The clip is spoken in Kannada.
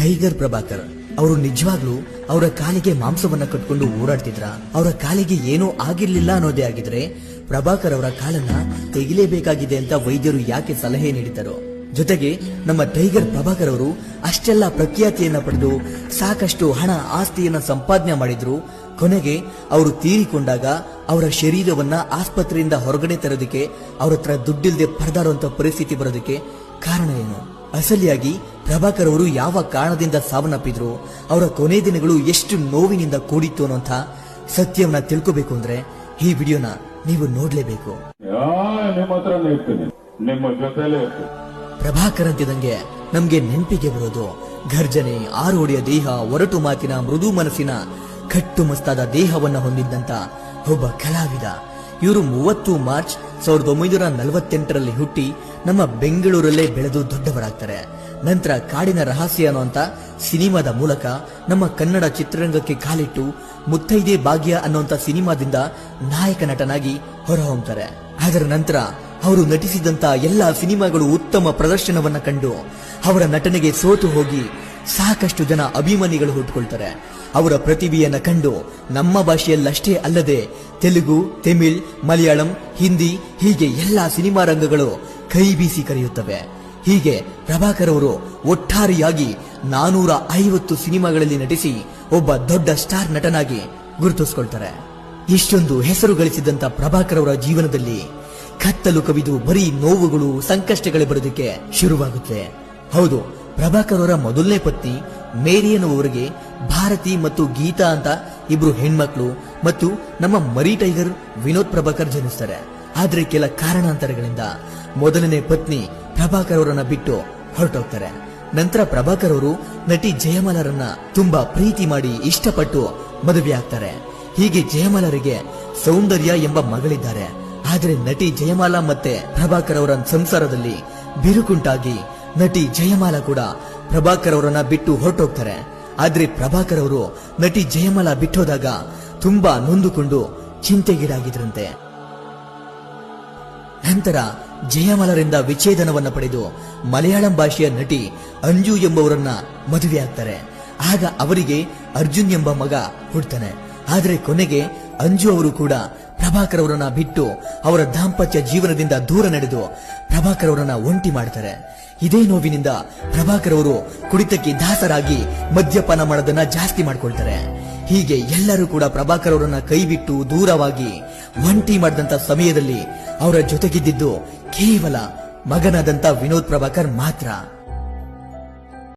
ಟೈಗರ್ ಪ್ರಭಾಕರ್, ಅವರು ನಿಜವಾಗ್ಲೂ ಅವರ ಕಾಲಿಗೆ ಮಾಂಸವನ್ನ ಕಟ್ಕೊಂಡು ಓಡಾಡ್ತಿದ್ರ. ಅವರ ಕಾಲಿಗೆ ಏನೂ ಆಗಿರ್ಲಿಲ್ಲ ಅನ್ನೋದೇ ಆಗಿದ್ರೆ ಪ್ರಭಾಕರ್ ಅವರ ಕಾಲನ್ನ ತೆಗಿಲೇಬೇಕಾಗಿದೆ ಅಂತ ವೈದ್ಯರು ಯಾಕೆ ಸಲಹೆ ನೀಡಿದ್ದರು? ಜೊತೆಗೆ ನಮ್ಮ ಟೈಗರ್ ಪ್ರಭಾಕರ್ ಅವರು ಅಷ್ಟೆಲ್ಲ ಪ್ರಖ್ಯಾತಿಯನ್ನ ಪಡೆದು ಸಾಕಷ್ಟು ಹಣ ಆಸ್ತಿಯನ್ನ ಸಂಪಾದನೆ ಮಾಡಿದ್ರು. ಕೊನೆಗೆ ಅವರು ತೀರಿಕೊಂಡಾಗ ಅವರ ಶರೀರವನ್ನ ಆಸ್ಪತ್ರೆಯಿಂದ ಹೊರಗಡೆ ತರೋದಕ್ಕೆ, ಅವ್ರ ಹತ್ರ ದುಡ್ಡಿಲ್ದೆ ಪರದಾಡುವಂತ ಪರಿಸ್ಥಿತಿ ಬರೋದಕ್ಕೆ ಕಾರಣ ಏನು? ಅಸಲಿಯಾಗಿ ಪ್ರಭಾಕರ್ ಅವರು ಯಾವ ಕಾರಣದಿಂದ ಸಾವನ್ನಪ್ಪಿದ್ರು ಅವರ ಕೊನೆ ದಿನಗಳು ಎಷ್ಟು ನೋವಿನಿಂದ ಕೂಡಿತ್ತು ಅನ್ನೋಂಥ ಸತ್ಯವನ್ನ ತಿಳ್ಕೋಬೇಕು ಅಂದ್ರೆ ಈ ವಿಡಿಯೋನ ನೀವು ನೋಡ್ಲೇಬೇಕು. ಪ್ರಭಾಕರ್ ಅಂತಿದಂಗೆ ನಮ್ಗೆ ನೆನಪಿಗೆ ಬರೋದು ಘರ್ಜನೆ ಆರೋಡಿಯ ದೇಹ ಒರಟು ಮಾತಿನ ಮೃದು ಮನಸ್ಸಿನ ಕಟ್ಟುಮಸ್ತಾದ ದೇಹವನ್ನ ಹೊಂದಿದ್ದಂತ ಒಬ್ಬ ಕಲಾವಿದ. ಇವರು ಮೂವತ್ತು ಮಾರ್ಚ್ ಸಾವಿರದ ಒಂಬೈನೂರ ನಲವತ್ತೆಂಟರಲ್ಲಿ ಹುಟ್ಟಿ ನಮ್ಮ ಬೆಂಗಳೂರಲ್ಲೇ ಬೆಳೆದು ದೊಡ್ಡವರಾಗ್ತಾರೆ. ನಂತರ ಕಾಡಿನ ರಹಸ್ಯ ಅನ್ನುವಂತ ಸಿನಿಮಾದ ಮೂಲಕ ನಮ್ಮ ಕನ್ನಡ ಚಿತ್ರರಂಗಕ್ಕೆ ಕಾಲಿಟ್ಟು ಮುತ್ತೈದೆ ಭಾಗ್ಯ ಅನ್ನುವಂತ ಸಿನಿಮಾದಿಂದ ನಾಯಕ ನಟನಾಗಿ ಹೊರಹೊಮ್ತಾರೆ. ಅದರ ನಂತರ ಅವರು ನಟಿಸಿದಂತ ಎಲ್ಲಾ ಸಿನಿಮಾಗಳು ಉತ್ತಮ ಪ್ರದರ್ಶನವನ್ನ ಕಂಡು ಅವರ ನಟನೆಗೆ ಸೋತು ಹೋಗಿ ಸಾಕಷ್ಟು ಜನ ಅಭಿಮಾನಿಗಳು ಹುಟ್ಟುಕೊಳ್ತಾರೆ. ಅವರ ಪ್ರತಿಭೆಯನ್ನ ಕಂಡು ನಮ್ಮ ಭಾಷೆಯಲ್ಲಷ್ಟೇ ಅಲ್ಲದೆ ತೆಲುಗು, ತಮಿಳ್, ಮಲಯಾಳಂ, ಹಿಂದಿ ಹೀಗೆ ಎಲ್ಲಾ ಸಿನಿಮಾ ರಂಗಗಳು ಕೈ ಬೀಸಿ ಕರೆಯುತ್ತವೆ. ಹೀಗೆ ಪ್ರಭಾಕರ್ ಅವರು ಒಟ್ಟಾರೆಯಾಗಿ ನಾನೂರ ಐವತ್ತು ಸಿನಿಮಾಗಳಲ್ಲಿ ನಟಿಸಿ ಒಬ್ಬ ದೊಡ್ಡ ಸ್ಟಾರ್ ನಟನಾಗಿ ಗುರುತಿಸ್ಕೊಳ್ತಾರೆ. ಇಷ್ಟೊಂದು ಹೆಸರು ಗಳಿಸಿದಂತ ಪ್ರಭಾಕರ್ ಅವರ ಜೀವನದಲ್ಲಿ ಕತ್ತಲು ಕವಿದು ಬರೀ ನೋವುಗಳು, ಸಂಕಷ್ಟಗಳೇ ಬರೋದಕ್ಕೆ ಶುರುವಾಗುತ್ತೆ. ಹೌದು, ಪ್ರಭಾಕರ್ ಅವರ ಮೊದಲನೇ ಪತ್ನಿ ಮೇರಿಯನ್ ಅವರಿಗೆ ಭಾರತಿ ಮತ್ತು ಗೀತಾ ಅಂತ ಇಬ್ರು ಹೆಣ್ಮಕ್ಳು ಮತ್ತು ನಮ್ಮ ಮರಿ ಟೈಗರ್ ವಿನೋದ್ ಪ್ರಭಾಕರ್ ಜನಿಸ್ತಾರೆ. ಆದ್ರೆ ಕೆಲ ಕಾರಣಾಂತರಗಳಿಂದ ಮೊದಲನೇ ಪತ್ನಿ ಪ್ರಭಾಕರ್ ಅವರನ್ನ ಬಿಟ್ಟು ಹೊರಟೋಗ್ತಾರೆ. ನಂತರ ಪ್ರಭಾಕರ್ ಅವರು ನಟಿ ಜಯಮಾಲರನ್ನ ತುಂಬಾ ಪ್ರೀತಿ ಮಾಡಿ ಇಷ್ಟಪಟ್ಟು ಮದುವೆ ಆಗ್ತಾರೆ. ಹೀಗೆ ಜಯಮಾಲರಿಗೆ ಸೌಂದರ್ಯ ಎಂಬ ಮಗಳಿದ್ದಾರೆ. ಆದರೆ ನಟಿ ಜಯಮಾಲ ಮತ್ತೆ ಪ್ರಭಾಕರ್ ಅವರ ಸಂಸಾರದಲ್ಲಿ ಬಿರುಕುಂಟಾಗಿ ನಟಿ ಜಯಮಾಲ ಕೂಡ ಪ್ರಭಾಕರ್ ಅವರನ್ನ ಬಿಟ್ಟು ಹೊರಟೋಗ್ತಾರೆ. ಆದ್ರೆ ಪ್ರಭಾಕರ್ ಅವರು ನಟಿ ಜಯಮಾಲ ಬಿಟ್ಟೋದಾಗ ತುಂಬಾ ನೊಂದುಕೊಂಡು ಚಿಂತೆಗೀಡಾಗಿದ್ರಂತೆ. ನಂತರ ಜಯಮಾಲರಿಂದ ವಿಚ್ಛೇದನವನ್ನ ಪಡೆದು ಮಲಯಾಳಂ ಭಾಷೆಯ ನಟಿ ಅಂಜು ಎಂಬವರನ್ನ ಮದುವೆಯಾಗ್ತಾರೆ. ಆಗ ಅವರಿಗೆ ಅರ್ಜುನ್ ಎಂಬ ಮಗ ಹುಡ್ತಾನೆ. ಆದರೆ ಕೊನೆಗೆ ಅಂಜು ಅವರು ಕೂಡ ಪ್ರಭಾಕರ್ ಅವರನ್ನ ಬಿಟ್ಟು ಅವರ ದಾಂಪತ್ಯ ಜೀವನದಿಂದ ದೂರ ನಡೆದು ಪ್ರಭಾಕರ್ ಅವರನ್ನ ಒಂಟಿ ಮಾಡ್ತಾರೆ. ಇದೇ ನೋವಿನಿಂದ ಪ್ರಭಾಕರ್ ಅವರು ಕುಡಿತಕ್ಕೆ ದಾಸರಾಗಿ ಮದ್ಯಪಾನ ಮಾಡೋದನ್ನ ಜಾಸ್ತಿ ಮಾಡ್ಕೊಳ್ತಾರೆ. ಹೀಗೆ ಎಲ್ಲರೂ ಕೂಡ ಪ್ರಭಾಕರ್ ಅವರನ್ನ ಕೈಬಿಟ್ಟು ದೂರವಾಗಿ ಒಂಟಿ ಮಾಡಿದಂತ ಸಮಯದಲ್ಲಿ ಅವರ ಜೊತೆಗಿದ್ದಿದ್ದು ಕೇವಲ ಮಗನಾದಂತ ವಿನೋದ್ ಪ್ರಭಾಕರ್ ಮಾತ್ರ.